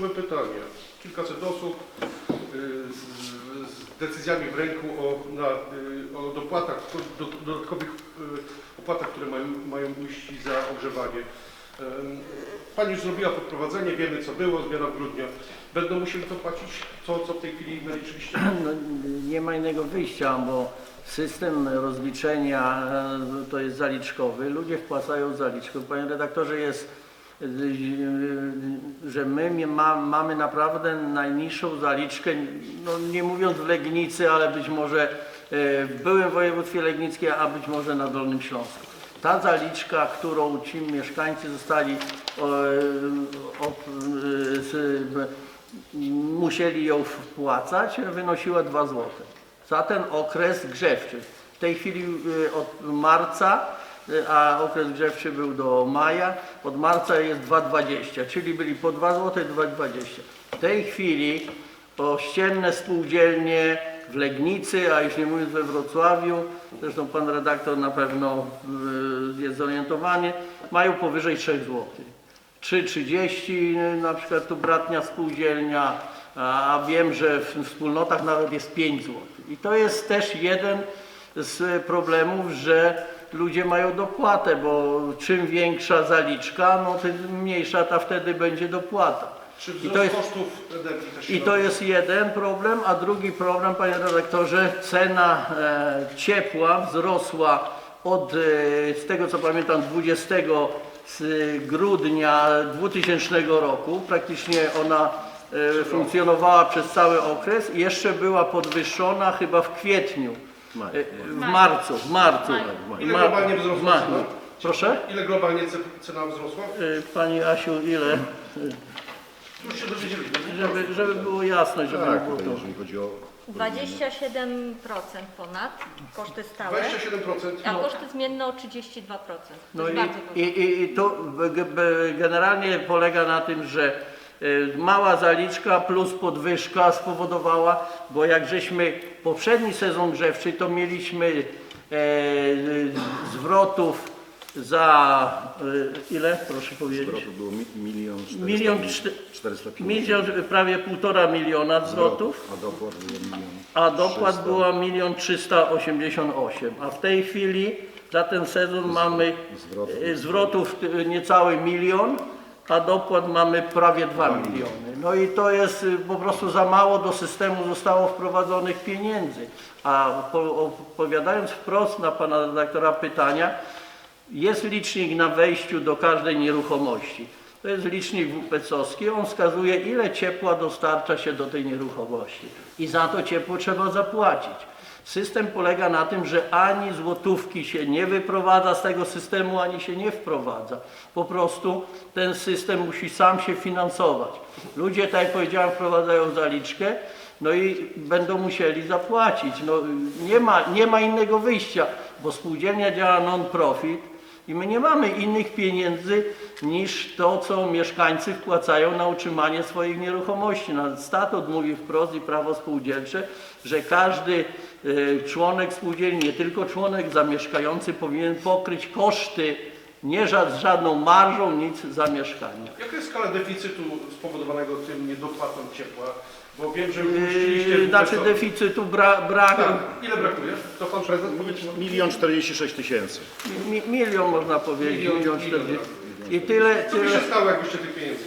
Kluczowe pytanie. Kilkaset osób y, z, z decyzjami w ręku o, na, y, o dopłatach, do, dodatkowych y, opłatach, które mają, mają iść za ogrzewanie. Pani już zrobiła podprowadzenie, wiemy co było, zmiana w grudniu. Będą musieli to płacić? Co, co w tej chwili naliczyliście? No, nie ma innego wyjścia, bo system rozliczenia e, to jest zaliczkowy. Ludzie wpłacają zaliczkę. Panie redaktorze, jest, że my ma, mamy naprawdę najniższą zaliczkę, no nie mówiąc w Legnicy, ale być może e, w byłym województwie legnickim, a być może na Dolnym Śląsku. Ta zaliczka, którą ci mieszkańcy zostali o, z, musieli ją wpłacać, wynosiła 2 zł. Za ten okres grzewczy. W tej chwili od marca, a okres grzewczy był do maja, od marca jest 2,20, czyli byli po 2 zł 2,20. W tej chwili ościenne spółdzielnie w Legnicy, a już nie mówiąc we Wrocławiu, zresztą pan redaktor na pewno y, jest zorientowany, mają powyżej 3 zł. 3,30 na przykład tu bratnia spółdzielnia, a a wiem, że w wspólnotach nawet jest 5 zł. I to jest też jeden z problemów, że ludzie mają dopłatę, bo czym większa zaliczka, no tym mniejsza ta wtedy będzie dopłata. Czy I to jest, kosztów energii też się i to jest jeden problem, a drugi problem, panie redaktorze, cena e, ciepła wzrosła od, e, z tego co pamiętam, 20 z grudnia 2000 roku. Praktycznie ona e, funkcjonowała przez cały okres i jeszcze była podwyższona chyba w kwietniu, e, w marcu, w marcu. Ile globalnie wzrosła cena? Proszę? Ile globalnie ce- cena wzrosła? E, Pani Asiu, ile? Już się dowiedzieliśmy. Żeby, żeby było jasność, żeby nie Tak, było tutaj to. jeżeli chodzi o 27% ponad, koszty stałe, 27%. a koszty zmienne o 32%. To No jest i, bardzo i, dużo. i, i to g- b- generalnie polega na tym, że mała zaliczka plus podwyżka spowodowała, bo jak żeśmy poprzedni sezon grzewczy, to mieliśmy e, y, zwrotów za y, ile, proszę powiedzieć? zwrotu było mi- milion Milion mil- czty- 450 Milion, prawie półtora miliona zwrotów. a dopłat milion A dopłat 300. była 1 388, a w tej chwili za ten sezon mamy zwrotów. niecały milion, a dopłat mamy prawie 2 miliony. No i to jest e, po prostu za mało do systemu zostało wprowadzonych pieniędzy. A po- odpowiadając wprost na pana redaktora pytania, jest licznik na wejściu do każdej nieruchomości. To jest licznik WPC-owski, on wskazuje ile ciepła dostarcza się do tej nieruchomości i za to ciepło trzeba zapłacić. System polega na tym, że ani złotówki się nie wyprowadza z tego systemu, ani się nie wprowadza. Po prostu ten system musi sam się finansować. Ludzie, tak jak powiedziałem, wprowadzają zaliczkę, no i będą musieli zapłacić. No, nie, ma, nie ma innego wyjścia, bo spółdzielnia działa non-profit i my nie mamy innych pieniędzy niż to, co mieszkańcy wpłacają na utrzymanie swoich nieruchomości. Nawet statut mówi wprost i prawo spółdzielcze, że każdy członek spółdzielni, nie tylko członek zamieszkający powinien pokryć koszty nie z żadną marżą, nic za mieszkanie. Jaka jest skala deficytu spowodowanego tym niedopłatą ciepła? Bo wiem, że Yy, znaczy deficytu bra, brak, Tak, ile brakuje? To pan prezydent powiedział? Milion 46 tysięcy. mi, milion można powiedzieć, Milion, milion milion, czterdzieści. I tyle, Co by tyle. się stało, jakbyście tych pieniędzy?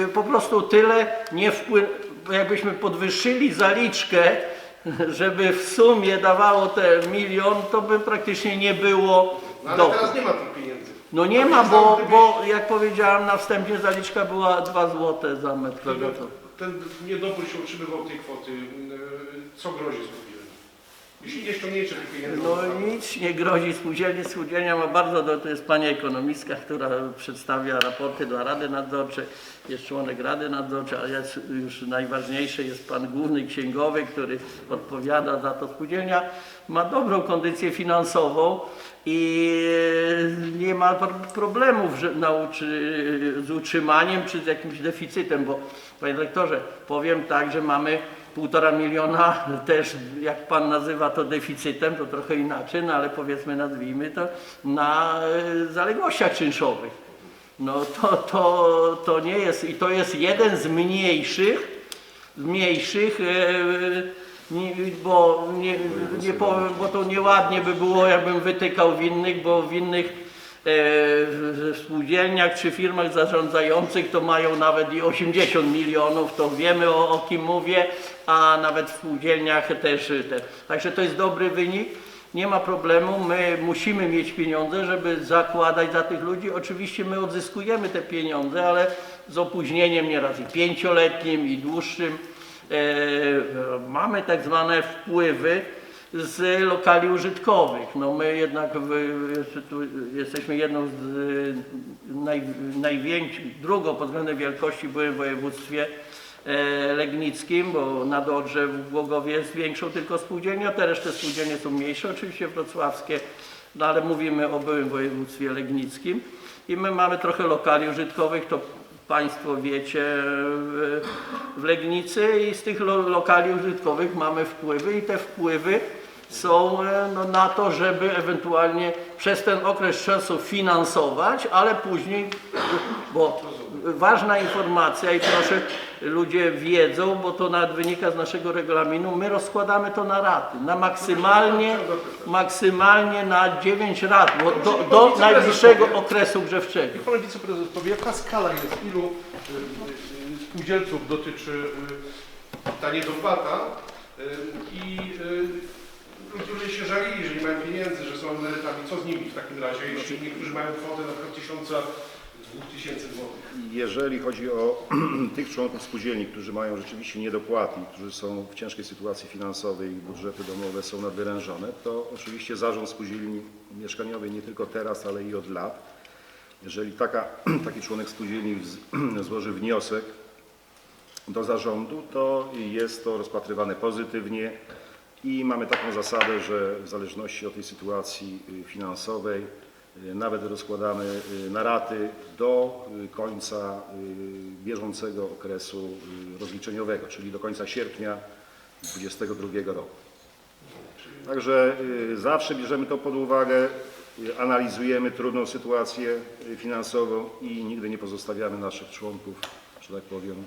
nie Po prostu tyle nie wpłyn... jakbyśmy podwyższyli zaliczkę, żeby w sumie dawało te milion, to by praktycznie nie było No ale dochodu. teraz nie ma tych pieniędzy. No nie by ma, bo, bo jak powiedziałem na wstępie zaliczka była 2 zł za metr Gdyby kwadratowy. ten niedobór się utrzymywał tej kwoty, yy, co grozi spółdzielni? No nic nie grozi spółdzielni. Spółdzielnia ma bardzo, do, to jest pani ekonomistka, która przedstawia raporty dla Rady Nadzorczej, jest członek Rady Nadzorczej, a jest już najważniejszy jest pan główny księgowy, który odpowiada za to. Spółdzielnia ma dobrą kondycję finansową i nie ma pr- problemów że, na, z utrzymaniem czy z jakimś deficytem, bo panie dyrektorze, powiem tak, że mamy półtora miliona też, jak pan nazywa to deficytem, to trochę inaczej, no ale powiedzmy, nazwijmy to, na e, zaległościach czynszowych. No to, to, to nie jest, i to jest jeden z mniejszych, mniejszych, e, nie, bo, nie, nie bo to nieładnie by było, jakbym wytykał winnych, bo w e, spółdzielniach czy firmach zarządzających to mają nawet i 80 milionów, to wiemy o, o kim mówię, a nawet w spółdzielniach też. też. Także to jest dobry wynik. Nie ma problemu, my musimy mieć pieniądze, żeby zakładać za tych ludzi. Oczywiście my odzyskujemy te pieniądze, ale z opóźnieniem nieraz i pięcioletnim i dłuższym. E, mamy tak zwane wpływy z lokali użytkowych. No my jednak jesteśmy jedną z e, naj, największych, drugą pod względem wielkości byłem w województwie e, legnickim, bo na Dodrze w Głogowie jest większą tylko spółdzielnią, te resztę spółdzielnie są mniejsze, oczywiście wrocławskie, no ale mówimy o byłym województwie legnickim i my mamy trochę lokali użytkowych, to Państwo wiecie w, Legnicy i z tych lo, lokali użytkowych mamy wpływy i te wpływy są e, no, na to, żeby ewentualnie przez ten okres czasu finansować, ale później, bo ważna informacja i proszę, ludzie wiedzą, bo to nawet wynika z naszego regulaminu, my rozkładamy to na raty, na maksymalnie, maksymalnie na 9 rat, bo do, do najbliższego okresu grzewczego. Pan Wiceprezes powie, jaka skala jest, ilu y, y, spółdzielców dotyczy y, ta niedopłata i ludzie się żalili, że nie mają pieniędzy, że są emerytami. Co z nimi w takim razie, jeśli niektórzy mają kwotę na przykład tysiąca, dwóch tysięcy złotych? Jeżeli chodzi o tych członków spółdzielni, którzy mają rzeczywiście niedopłaty, którzy są w ciężkiej sytuacji finansowej i budżety domowe są nadwyrężone, to oczywiście zarząd spółdzielni mieszkaniowej nie tylko teraz, ale i od lat, jeżeli taka, taki członek spółdzielni złoży wniosek do zarządu, to jest to rozpatrywane pozytywnie i mamy taką zasadę, że w zależności od tej sytuacji y, finansowej y, nawet rozkładamy y, na raty do końca bieżącego okresu rozliczeniowego, czyli do końca sierpnia 2022 roku. Także zawsze bierzemy to pod uwagę, analizujemy trudną sytuację finansową i nigdy nie pozostawiamy naszych członków, że tak powiem,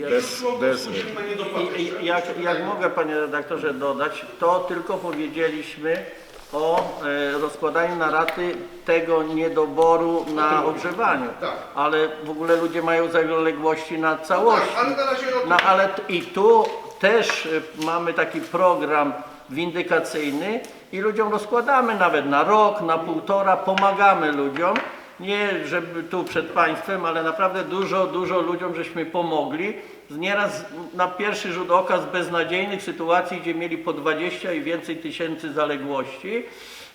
jak- bez, bez niedopłatę. I, jak, jak mogę panie redaktorze dodać, to tylko powiedzieliśmy o e, rozkładaniu na raty tego niedoboru na ogrzewaniu. Tak. Ale w ogóle ludzie mają zaległości na całości. Tak, ale na razie o tym No ale t- i tu też y, mamy taki program windykacyjny i ludziom rozkładamy nawet na rok, na półtora, pomagamy ludziom. Nie, żeby tu przed państwem, ale naprawdę dużo, dużo ludziom żeśmy pomogli. Nieraz na pierwszy rzut oka z beznadziejnych sytuacji, gdzie mieli po 20 i więcej tysięcy zaległości,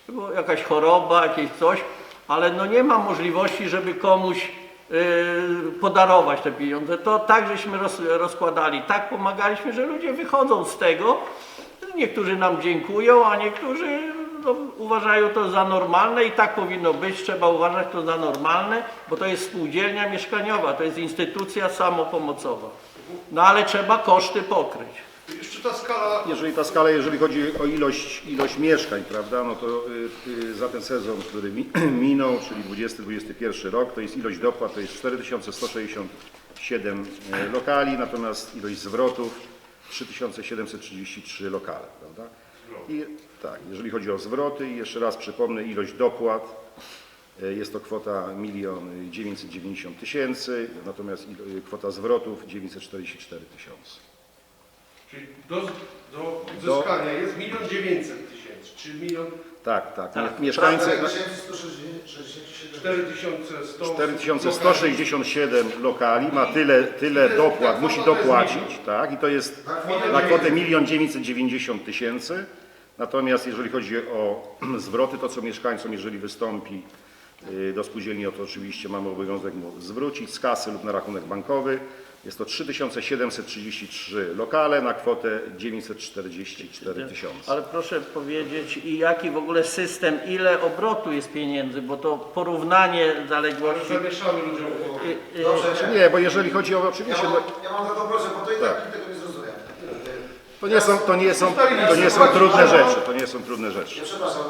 była jakaś choroba, jakieś coś, ale no nie ma możliwości, żeby komuś y, podarować te pieniądze. To tak żeśmy roz, rozkładali, tak pomagaliśmy, że ludzie wychodzą z tego. Niektórzy nam dziękują, a niektórzy no, uważają to za normalne i tak powinno być. Trzeba uważać to za normalne, bo to jest spółdzielnia mieszkaniowa, to jest instytucja samopomocowa. No ale trzeba koszty pokryć. Jeszcze ta skala Jeżeli ta skala, jeżeli chodzi o ilość, ilość mieszkań, prawda, no to y, y, za ten sezon, który mi, minął, czyli 20-21 rok, to jest ilość dopłat, to jest 4167 e, lokali, natomiast ilość zwrotów 3733 lokale, prawda? I tak, jeżeli chodzi o zwroty, jeszcze raz przypomnę, ilość dopłat, e, jest to kwota 1 990 tysięcy, natomiast il- kwota zwrotów 944 tysiące. Czyli do, do uzyskania jest milion dziewięćset tysięcy, czy milion Tak, tak. Tak. Mieszkańcy, 4167. 4100 4167 lokali ma tyle, tyle dopłat, musi dopłacić, tak, i to jest na kwotę 1 990 tysięcy. Natomiast jeżeli chodzi o zwroty, to co mieszkańcom, jeżeli wystąpi y, do spółdzielni, o to oczywiście mamy obowiązek mu zwrócić z kasy lub na rachunek bankowy. Jest to 3733 lokale na kwotę 944 tysiące. Ale proszę powiedzieć, i jaki w ogóle system, ile obrotu jest pieniędzy, bo to porównanie zaległości. Zamieszamy ludziom y, y, Dobrze, Nie, bo jeżeli chodzi o ja oczywiście, mam, no, ja mam taką prośbę, bo to i tak zrozumie. To nie są, to nie są, to nie są trudne rzeczy, to nie są trudne rzeczy. Przepraszam,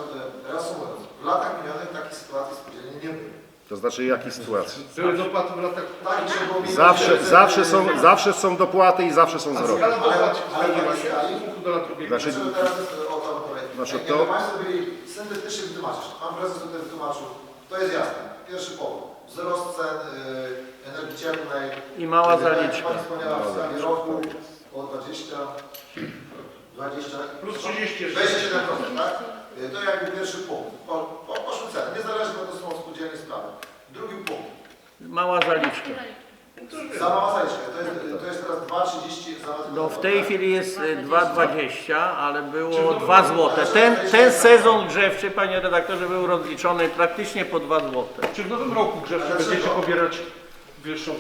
e, reasumując, w latach minionych takiej sytuacji spółdzielni nie było. To znaczy jakiej sytuacji? Były dopłaty w latach... Tak, i trzeba było minąć Zawsze, jeszcze- zawsze, są, zawsze są dopłaty i zawsze są zwroty. skala dopłat Ale- się w stosunku do lat ubiegłych. Znaczy- Dlaczego teraz o to odpowiedź? Znaczy Jak to- jakby Państwo byli syntetycznie wytłumaczyć, Pan Prezes tutaj wytłumaczył, to jest jasne. Pierwszy powód, wzrost cen y, energii cieplnej. I mała jak zaliczka. Pani wspomniała w Mała skali roku o 20, 20, Plus 30 jeszcze. 27%, tak? Y, To jakby pierwszy punkt. Po, po, poszły ceny, niezależnie to są spółdzielnie sprawy. Drugi punkt, Mała zaliczka. za mała zaliczka, to jest, to jest teraz 2,30 za No w tej chwili jest y, 2,20, ale było 2 złote. Ten, ten sezon grzewczy, panie redaktorze, był rozliczony praktycznie po 2 złote. Czy w nowym roku grzewczym Ale będziecie pobierać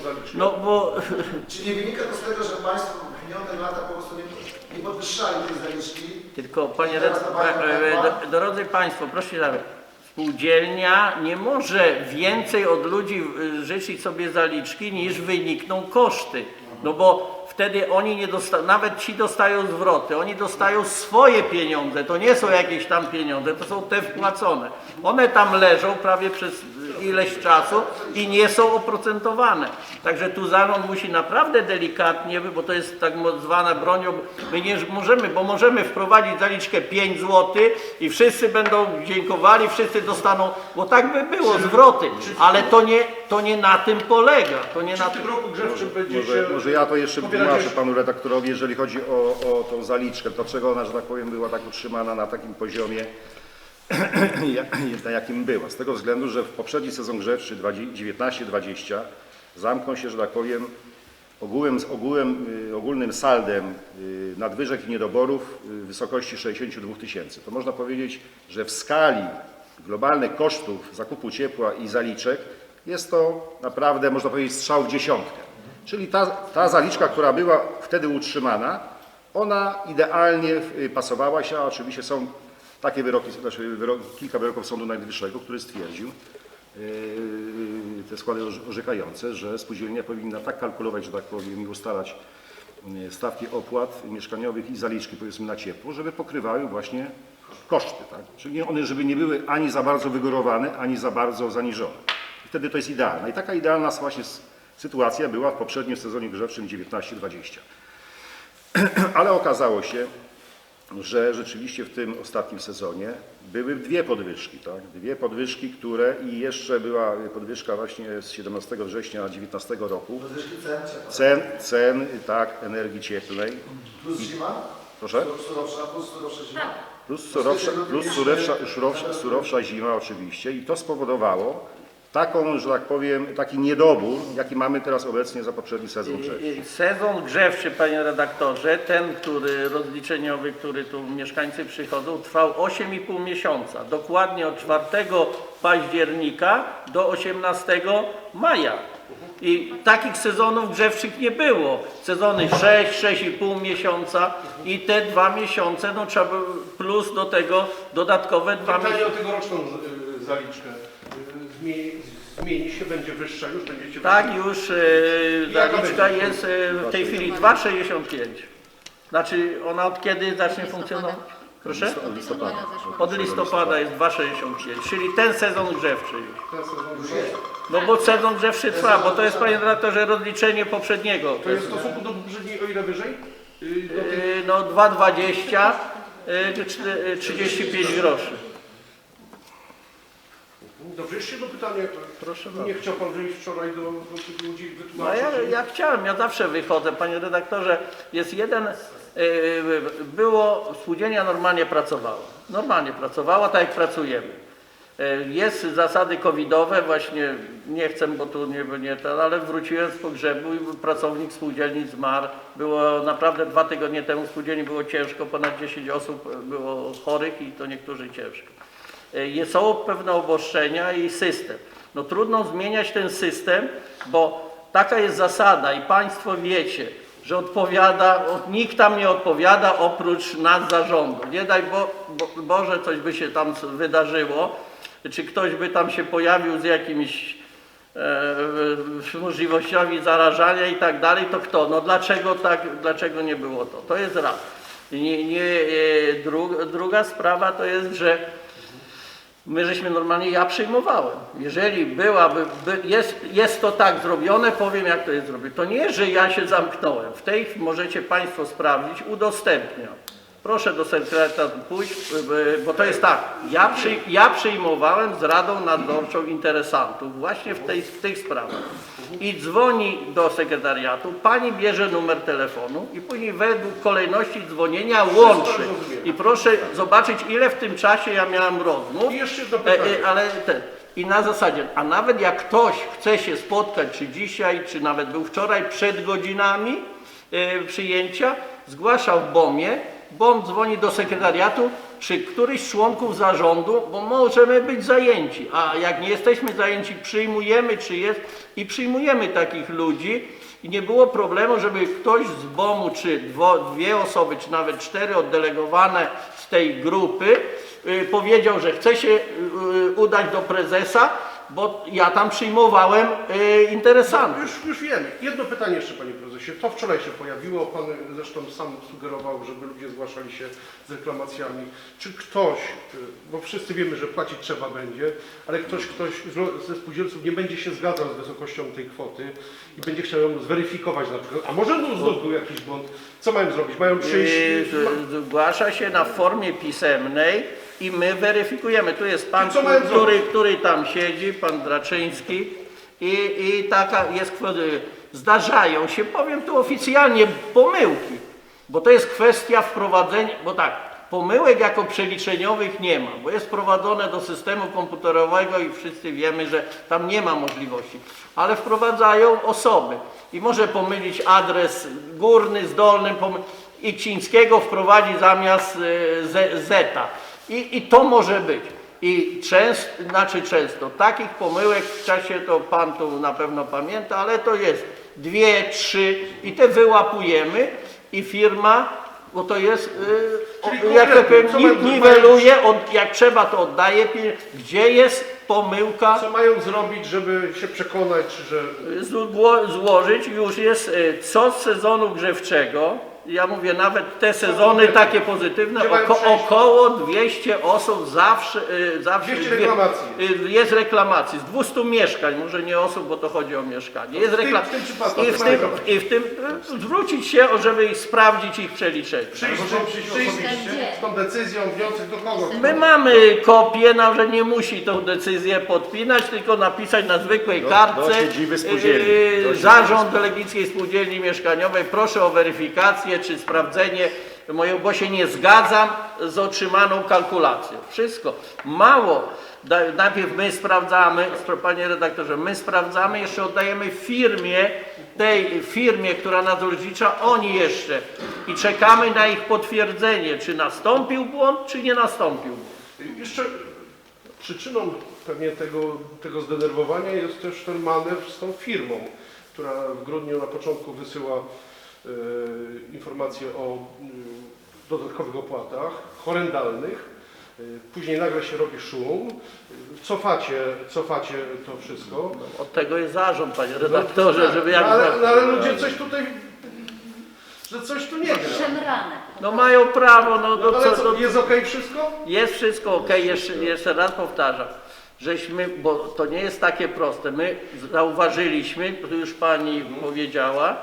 zaliczkę? No bo Czy nie wynika to z tego, że Państwo w minionych latach po prostu nie, nie podwyższali tej zaliczki? Tylko panie redaktorze, drodzy Państwo, proszę nawet. Spółdzielnia nie może więcej od ludzi życzyć sobie zaliczki niż wynikną koszty. No bo wtedy oni nie dostają, nawet ci dostają zwroty, oni dostają swoje pieniądze, to nie są jakieś tam pieniądze, to są te wpłacone. One tam leżą prawie przez ileś czasu i nie są oprocentowane. Także tu zarząd musi naprawdę delikatnie, bo to jest tak zwana bronią, my nie możemy, bo możemy wprowadzić zaliczkę 5 zł i wszyscy będą dziękowali, wszyscy dostaną, bo tak by było, zwroty, ale to nie, to nie na tym polega, to nie Czy na w tym roku grzewczym będziecie... Może, może ja to jeszcze wytłumaczę panu redaktorowi, jeżeli chodzi o, o tą zaliczkę. Dlaczego ona, że tak powiem, była tak utrzymana na takim poziomie, na jakim była. Z tego względu, że w poprzedni sezon grzewczy 19-20 zamknął się, że tak powiem, ogółem, ogółem, y, ogólnym saldem y, nadwyżek i niedoborów y, w wysokości 62 tysięcy. To można powiedzieć, że w skali globalnych kosztów zakupu ciepła i zaliczek jest to naprawdę, można powiedzieć, strzał w dziesiątkę. Czyli ta, ta zaliczka, która była wtedy utrzymana, ona idealnie pasowała się, a oczywiście są takie wyroki, znaczy wyrok, kilka wyroków Sądu Najwyższego, który stwierdził, yy, te składy orze- orzekające, że spółdzielnia powinna tak kalkulować, że tak powiem, i ustalać yy, stawki opłat mieszkaniowych i zaliczki powiedzmy na ciepło, żeby pokrywały właśnie koszty. Tak? Czyli one, żeby nie były ani za bardzo wygórowane, ani za bardzo zaniżone. I wtedy to jest idealne. I taka idealna właśnie sytuacja była w poprzednim sezonie grzewczym 19-20. Ale okazało się, że rzeczywiście w tym ostatnim sezonie były dwie podwyżki, tak? Dwie podwyżki, które i jeszcze była podwyżka właśnie z 17 września 2019 roku Podwyżki cen ciepła. cen, cen tak, energii cieplnej. Plus zima? Proszę? Sur- Surowsza, plus surowsza zima? Plus surowsza, plus surowsza, surowsza, surowsza zima oczywiście i to spowodowało taką, że tak powiem, taki niedobór, jaki mamy teraz obecnie za poprzedni sezon grzewczy. Sezon grzewczy, panie redaktorze, ten, który rozliczeniowy, który tu mieszkańcy przychodzą, trwał 8,5 miesiąca. Dokładnie od 4 października do 18 maja. I takich sezonów grzewczych nie było. Sezony 6, 6,5 miesiąca i te dwa miesiące, no trzeba było plus do tego dodatkowe dwa miesiące. Pytanie o tegoroczną z- y, zaliczkę. Y, Zmieni, się, będzie wyższa już, będziecie... Tak, już e, zaliczka jest e, w tej chwili 2,65. Znaczy ona od kiedy zacznie funkcjonować? Proszę? Od listopada. Od listopada jest 2,65, czyli ten sezon grzewczy już. Jest. No bo sezon grzewczy trwa, bo to jest panie redaktorze rozliczenie poprzedniego. To jest w stosunku do poprzedniej o ile wyżej? Y, Do. E, No 2,20 e, czty- e, 35 groszy. Dobrze, jeszcze jedno pytanie. Proszę Nie chciał Pan wyjść wczoraj do, do tych ludzi No wytłumaczyć. ja, ja chciałem, ja zawsze wychodzę, panie redaktorze. Jest jeden, yy, było, spółdzielnia normalnie pracowała. Normalnie pracowała, tak jak pracujemy. Yy, Jest zasady covidowe, właśnie nie chcę, bo tu nie, nie ten, ale wróciłem z pogrzebu i pracownik spółdzielni zmarł. Było naprawdę dwa tygodnie temu w spółdzielni było ciężko, ponad 10 osób było chorych i to niektórzy ciężko. Y, Są pewne obostrzenia i system. No trudno zmieniać ten system, bo taka jest zasada i Państwo wiecie, że odpowiada, nikt tam nie odpowiada oprócz nas zarządu. Nie daj Bo, Bo, Boże, coś by się tam wydarzyło, czy ktoś by tam się pojawił z jakimiś e, możliwościami zarażania i tak dalej, to kto? No dlaczego tak, dlaczego nie było to? To jest raz. Nie, nie, e, dru, druga sprawa to jest, że My żeśmy normalnie, ja przyjmowałem. Jeżeli byłaby, by, jest, jest to tak zrobione, powiem jak to jest zrobione. To nie, że ja się zamknąłem. W tej możecie Państwo sprawdzić, udostępniam. Proszę do sekretariatu pójść, bo to jest tak, ja, przy, ja przyjmowałem z Radą Nadzorczą interesantów właśnie w, tej, w tych sprawach. I dzwoni do sekretariatu, pani bierze numer telefonu i później według kolejności dzwonienia łączy. I proszę zobaczyć, ile w tym czasie ja miałem rozmów. E, e, ale ten, i na zasadzie, a nawet jak ktoś chce się spotkać, czy dzisiaj, czy nawet był wczoraj przed godzinami e, przyjęcia, zgłasza w BOM-ie, BOM dzwoni do sekretariatu, czy któryś z członków zarządu, bo możemy być zajęci, a jak nie jesteśmy zajęci, przyjmujemy, czy jest i przyjmujemy takich ludzi, i nie było problemu, żeby ktoś z BOM-u, czy dwo, dwie osoby, czy nawet cztery oddelegowane z tej grupy, y, powiedział, że chce się y, y, udać do prezesa, bo ja tam przyjmowałem y, interesantów. Już, już wiemy. Jedno pytanie jeszcze, panie prezesie. To wczoraj się pojawiło. Pan zresztą sam sugerował, żeby ludzie zgłaszali się z reklamacjami. Czy ktoś, y, bo wszyscy wiemy, że płacić trzeba będzie, ale ktoś, ktoś z- ze spółdzielców nie będzie się zgadzał z wysokością tej kwoty i będzie chciał ją zweryfikować na przykład. A może znów był jakiś błąd? Co mają zrobić? Mają przyjść... Y, z- Zgłasza się na formie pisemnej i my weryfikujemy. Tu jest pan, który, który tam siedzi, pan Draczyński i, i taka jest kwota. Zdarzają się, powiem tu oficjalnie, pomyłki, bo to jest kwestia wprowadzenia, bo tak, pomyłek jako przeliczeniowych nie ma, bo jest wprowadzone do systemu komputerowego i wszyscy wiemy, że tam nie ma możliwości, ale wprowadzają osoby i może pomylić adres górny z dolnym pomy- i Ksińskiego wprowadzi zamiast Z- Zeta. I, I to może być. I często, znaczy często, takich pomyłek w czasie, to Pan tu na pewno pamięta, ale to jest dwie, trzy i te wyłapujemy i firma, bo to jest, yy, jak to powiem, niweluje, od, jak trzeba to oddaje, gdzie jest pomyłka, Co mają zrobić, żeby się przekonać, że zło, złożyć już jest y, co z sezonu grzewczego, ja mówię nawet te sezony takie pozytywne, oko, około 200 osób zawsze, y, zawsze 200 dwie- reklamacji. y, jest reklamacji, z 200 mieszkań, może nie osób, bo to chodzi o mieszkanie. Jest w tym- reklam- w tym przypadku I w tym, i w tym y, zwrócić się, żeby ich sprawdzić ich przeliczenie. przyjść, przyjść, z tą decyzją, wniosek do kogo? My mamy kopię, no, że nie musi tą decyzję podpinać, tylko napisać na zwykłej Do- kartce. do Do Zarząd Legnickiej Spółdzielni Mieszkaniowej, proszę o weryfikację czy sprawdzenie mojego, bo się nie zgadzam z otrzymaną kalkulacją. Wszystko. Mało. Najpierw my sprawdzamy, panie redaktorze, my sprawdzamy, jeszcze oddajemy firmie, tej firmie, która nas rozlicza, oni jeszcze i czekamy na ich potwierdzenie, czy nastąpił błąd, czy nie nastąpił. Jeszcze przyczyną pewnie tego, tego zdenerwowania jest też ten manewr z tą firmą, która w grudniu na początku wysyła informacje o mm, dodatkowych opłatach horrendalnych. E, Później nagle się robi szum, e, cofacie, cofacie to wszystko. Od tego jest zarząd, panie redaktorze, żeby jak... No ale, no, ale ludzie coś tutaj, że coś tu nie gra. Szemrane. No mają prawo, no No, to ale co... co, To, jest okej wszystko? jest wszystko ok, jeszcze, jeszcze raz powtarzam. Żeśmy, bo to nie jest takie proste. My zauważyliśmy, to już pani powiedziała,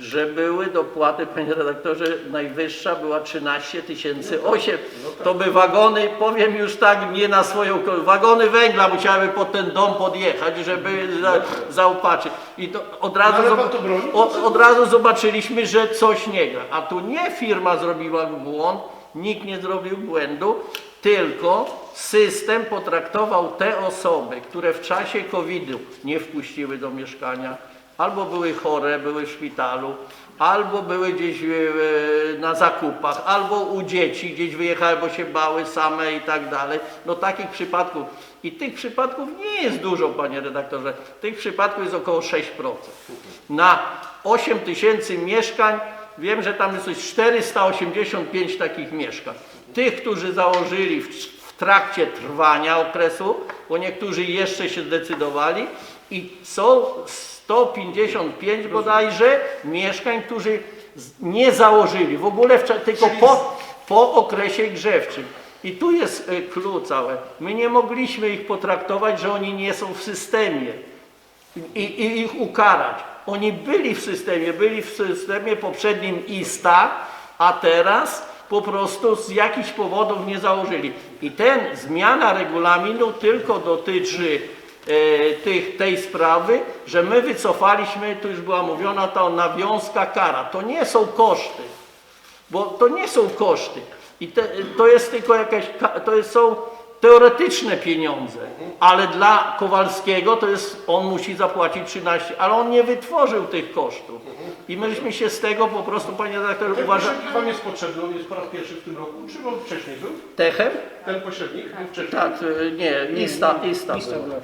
że były dopłaty, panie redaktorze, najwyższa była 13 tysięcy 8. To by wagony, powiem już tak, nie na swoją, wagony węgla musiały pod ten dom podjechać, żeby za, zaopatrzyć. I to od razu, No zob- od, od razu zobaczyliśmy, że coś nie gra. A tu nie firma zrobiła błąd, nikt nie zrobił błędu, tylko system potraktował te osoby, które w czasie COVID-u nie wpuściły do mieszkania, albo były chore, były w szpitalu, albo były gdzieś e, na zakupach, albo u dzieci gdzieś wyjechały, bo się bały same i tak dalej. No takich przypadków. I tych przypadków nie jest dużo, panie redaktorze. Tych przypadków jest około 6%. Na 8 tysięcy mieszkań wiem, że tam jest coś 485 takich mieszkań. Tych, którzy założyli w, trakcie trwania okresu, bo niektórzy jeszcze się zdecydowali i są 155 bodajże mieszkań, którzy nie założyli w ogóle, tylko po, po okresie grzewczym. I tu jest e, clue całe. My nie mogliśmy ich potraktować, że oni nie są w systemie i, i ich ukarać. Oni byli w systemie, byli w systemie poprzednim ISTA, a teraz po prostu z jakichś powodów nie założyli. I ten zmiana regulaminu tylko dotyczy tych, tej sprawy, że my wycofaliśmy, tu już była mówiona ta nawiązka kara. To nie są koszty, bo to nie są koszty. I te, to jest tylko jakaś, ka- to jest, są teoretyczne pieniądze, ale dla Kowalskiego to jest, on musi zapłacić 13, ale on nie wytworzył tych kosztów. I myśmy się z tego po prostu, panie redaktorze, Ten uważa pośrednik Wam jest potrzebny, on jest po raz pierwszy w tym roku, czy on wcześniej był? Techem? Ten pośrednik był wcześniej? Tak, y, nie, Ista, Ista, była.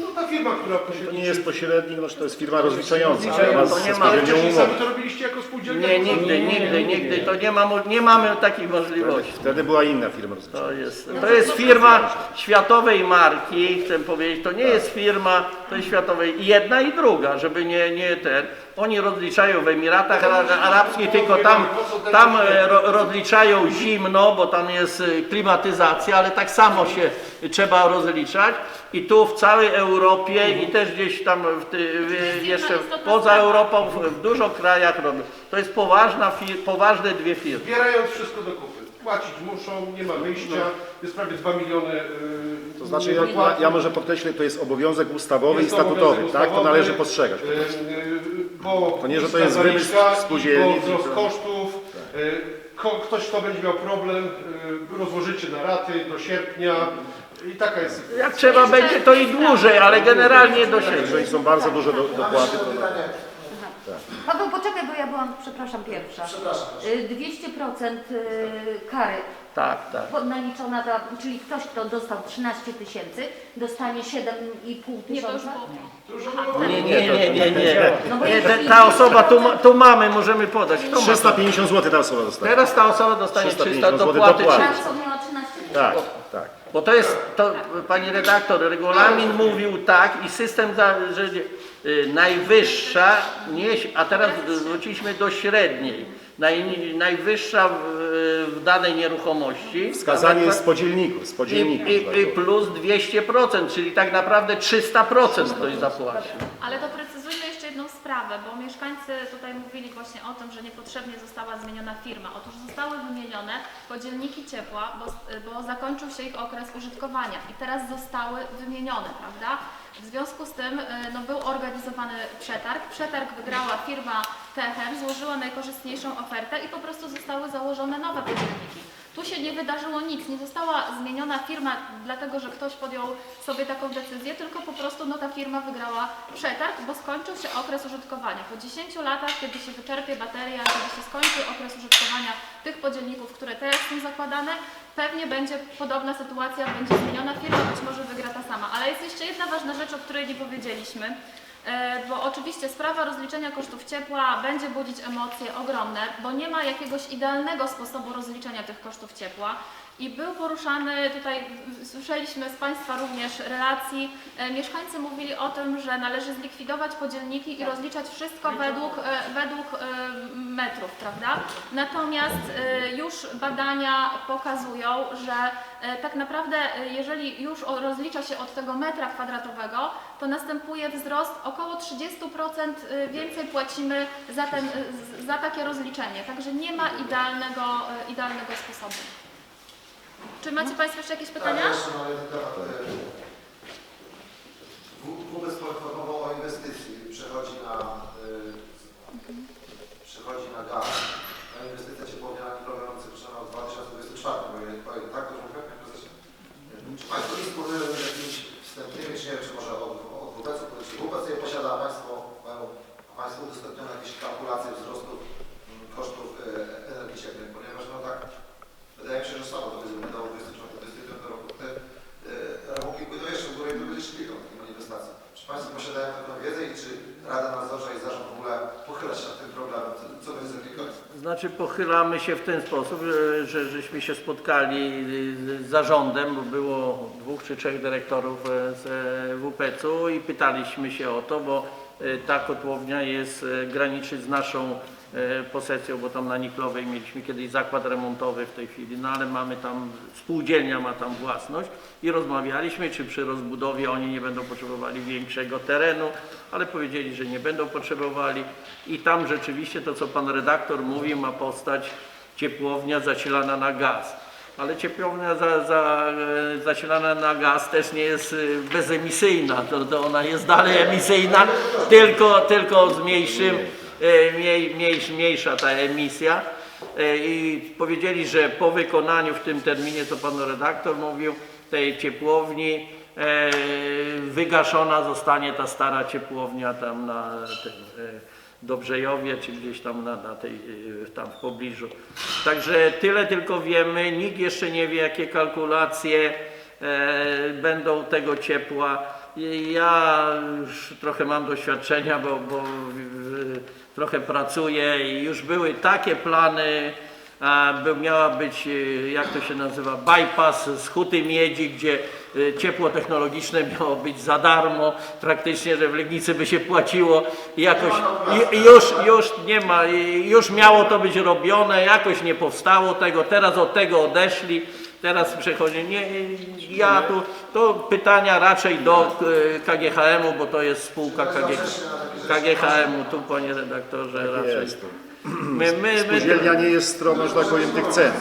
No ta firma, która To pośredniczy... nie jest pośrednik, no, to jest firma rozliczająca, która to nie ma. Ale wcześniej sami to robiliście jako spółdzielnia? Nie, nigdy, nigdy, nigdy, to nie, ma, mo- nie mamy takich możliwości. Wtedy była inna firma To rozliczająca. jest, to jest firma światowej marki, chcę powiedzieć, to nie jest firma tej światowej, jedna i druga, żeby nie, nie ten. Oni rozliczają w Emiratach Ara- Arabskich, tylko tam, tam e, ro, rozliczają zimno, bo tam jest e, klimatyzacja, ale tak samo się trzeba rozliczać. I tu w całej Europie i też gdzieś tam w ty, w, jeszcze poza Europą, w, w dużo krajach robią. To jest poważna, fir, poważne dwie firmy. Zbierając wszystko do kupy. Płacić muszą, nie ma wyjścia, jest prawie 2 miliony yy, To znaczy, ja, ja, ja może podkreślę, to jest obowiązek ustawowy Jest i statutowy, tak? To ustawowy, należy postrzegać. yy, yy, Bo To nie, że to jest wymysł zaliczka i spółdzielni, Bo wzrost tylko- kosztów. yy, ko- Ktoś, kto będzie miał problem, yy, rozłożycie na raty do sierpnia i taka jest. Jak trzeba będzie, to i dłużej, ale generalnie do siebie. Jeżeli są bardzo duże do, dopłaty, to... pytanie. Paweł, poczekaj, bo ja byłam, przepraszam, pierwsza. Przepraszam. Y, 200% y, kary Tak, tak. pod- naliczona, ta, czyli ktoś, kto dostał 13 tysięcy, dostanie 7,5 Nie, to już tysiąca? było. Nie, nie, nie, nie, nie. No bo nie te, ta osoba, tu, ma- tu mamy, możemy podać. Kto ma? 350 zł ta osoba dostaje. Teraz ta osoba dostanie 350 300 zł dopłaty. dopłaty. Ta, co miała 13 tysięcy? Tak, tak. Bo to jest, to, pani redaktor, regulamin mówił tak i system, za, że y, najwyższa, nie, a teraz wróciliśmy do średniej, naj, najwyższa w, w danej nieruchomości. Wskazanie jest z podzielników, z I, podzielników. i, i plus 200%, czyli tak naprawdę 300% ktoś zapłaci. Ale jeszcze jedną sprawę, bo mieszkańcy tutaj mówili właśnie o tym, że niepotrzebnie została zmieniona firma. Otóż zostały wymienione podzielniki ciepła, bo, bo zakończył się ich okres użytkowania i teraz zostały wymienione, prawda? W związku z tym y, no, był organizowany przetarg. Przetarg wygrała firma Techem, złożyła najkorzystniejszą ofertę i po prostu zostały założone nowe podzielniki. Tu się nie wydarzyło nic, nie została zmieniona firma, dlatego że ktoś podjął sobie taką decyzję, tylko po prostu no, ta firma wygrała przetarg, bo skończył się okres użytkowania. Po 10 latach, kiedy się wyczerpie bateria, kiedy się skończy okres użytkowania tych podzielników, które teraz są zakładane, pewnie będzie podobna sytuacja, będzie zmieniona firma, być może wygra ta sama. Ale jest jeszcze jedna ważna rzecz, o której nie powiedzieliśmy. E, Bo oczywiście sprawa rozliczenia kosztów ciepła będzie budzić emocje ogromne, bo nie ma jakiegoś idealnego sposobu rozliczenia tych kosztów ciepła. I był poruszany, tutaj słyszeliśmy z Państwa również relacji, e, mieszkańcy mówili o tym, że należy zlikwidować podzielniki i rozliczać wszystko według, e, według e, metrów, prawda? Natomiast już badania pokazują, że tak naprawdę jeżeli już rozlicza się od tego metra kwadratowego, to następuje wzrost około 30% e, więcej płacimy za, ten, za takie rozliczenie. Także nie ma idealnego, idealnego sposobu. Czy macie Państwo jeszcze jakieś pytania? Tak, jeszcze mam jeden temat. W- Wobec mowa o inwestycji przechodzi na, y, przechodzi na gaz. Na inwestycja ciepłownia implementująca zaczynała w 2024, bo je- bo tak to już mówię, panie? Czy Państwo dysponują jakimiś wstępnymi, czy nie wiem, czy może od, od WPC, czy WPC je posiada, Państwo mają Państwo udostępnione jakieś kalkulacje wzrostu mm, kosztów y, energii cieplnej, ponieważ no tak, wydaje mi się, że słabo to jest wyglądało w 2024 roku. Te y, rachunki pójdą jeszcze w górę i to będzie szpilką takiej manifestacji. Czy Państwo posiadają taką wiedzę i czy Rada Nadzorcza i Zarząd w ogóle pochyla się nad tym problemem? Co, z aplikacją? Znaczy pochylamy się w ten sposób, że, że żeśmy się spotkali z zarządem, bo było dwóch czy trzech dyrektorów e, z e, WPC-u i pytaliśmy się o to, bo e, ta kotłownia jest, graniczy z naszą posesją, bo tam na Niklowej mieliśmy kiedyś zakład remontowy w tej chwili, no ale mamy tam, spółdzielnia ma tam własność i rozmawialiśmy, czy przy rozbudowie oni nie będą potrzebowali większego terenu, ale powiedzieli, że nie będą potrzebowali i tam rzeczywiście to, co pan redaktor mówi, ma powstać ciepłownia zasilana na gaz. Ale ciepłownia za, za, e, zasilana na gaz też nie jest e, bezemisyjna, to, to ona jest dalej emisyjna, tylko, tylko z mniejszym, e, mniej, mniejsz, mniejsza ta emisja. E, I powiedzieli, że po wykonaniu w tym terminie, co pan redaktor mówił, tej ciepłowni e, wygaszona zostanie ta stara ciepłownia tam na tym, Dobrzejowie, czy gdzieś tam na, na tej, tam w pobliżu. Także tyle tylko wiemy, nikt jeszcze nie wie jakie kalkulacje będą tego ciepła. Ja już trochę mam doświadczenia, bo, bo trochę pracuję i już były takie plany, by miała być, y, jak to się nazywa, bypass z Huty Miedzi, gdzie y, ciepło technologiczne miało być za darmo, praktycznie, że w Legnicy by się płaciło. I jakoś już, już nie ma, już miało to być robione, jakoś nie powstało tego, teraz od tego odeszli, teraz przechodzi, nie, ja tu, to pytania raczej do y, KGHM-u, bo to jest spółka KG, KGHM-u, tu panie redaktorze raczej. Jest. My, my, my, Spółdzielnia nie jest stroną, że tak powiem, tych cen.